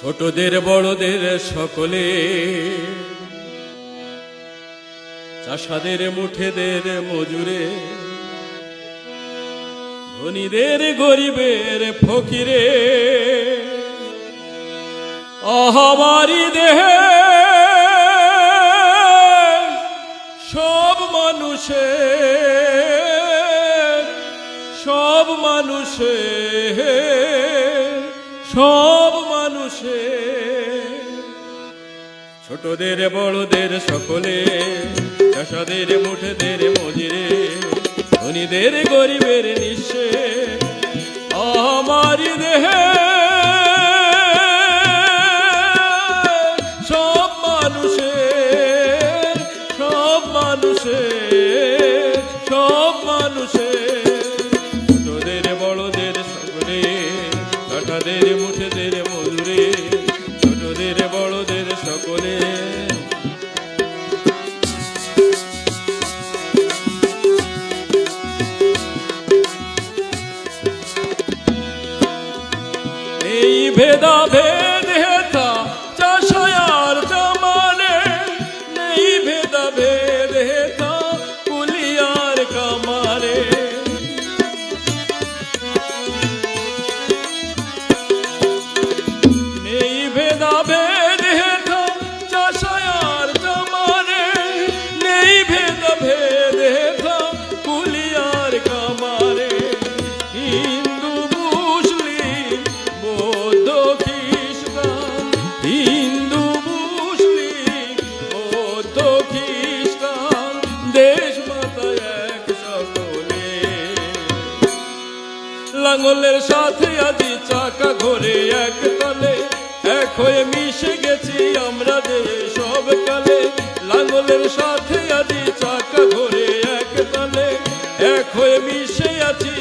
ছোটদের, বড়দের সকলে। চাষাদের, মুঠেদের, মজুরে। ধনীদের, গরিবের ফকিরে। আহামারি দেহে সব মানুষের সব মানুষের সব মানুষের ছোটদের বড়দের সকলে চাষাদের মুঠেদের মজিরে ধনীদের গরিবের নিঃশে আমার দেহে এই ভেদা ভেদ হেতা চাষায়ার জমানে নেই ভেদা ভেদ হেতা দেশ মাতা এক সকলে। লাঙ্গলের সাথে আজি চাকা ঘরে এক তলে। এক হয়ে মিশে গেছি আমরা যে সব কালে। লাঙ্গলের সাথে আজি চাকা ঘরে এক তলে। এক হয়ে মিশে আছি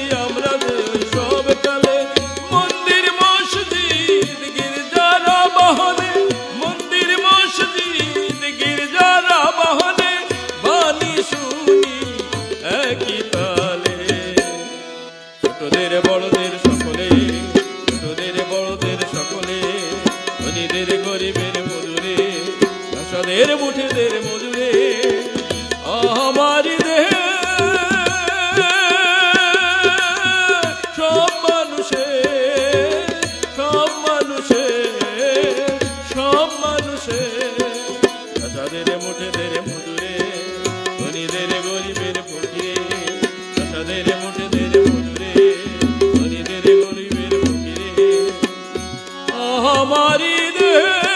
ছোটদের, বড়দের সকলে, ছোটদের, বড়দের সকলে, ধনীদের, গরিবের মজুরে ভাষাদের মুঠেদের মজুরে আমার দেহে মুঠেদের মজুরে, ধনীদের, গরিবের ভাষাদের মুঠেদের Naride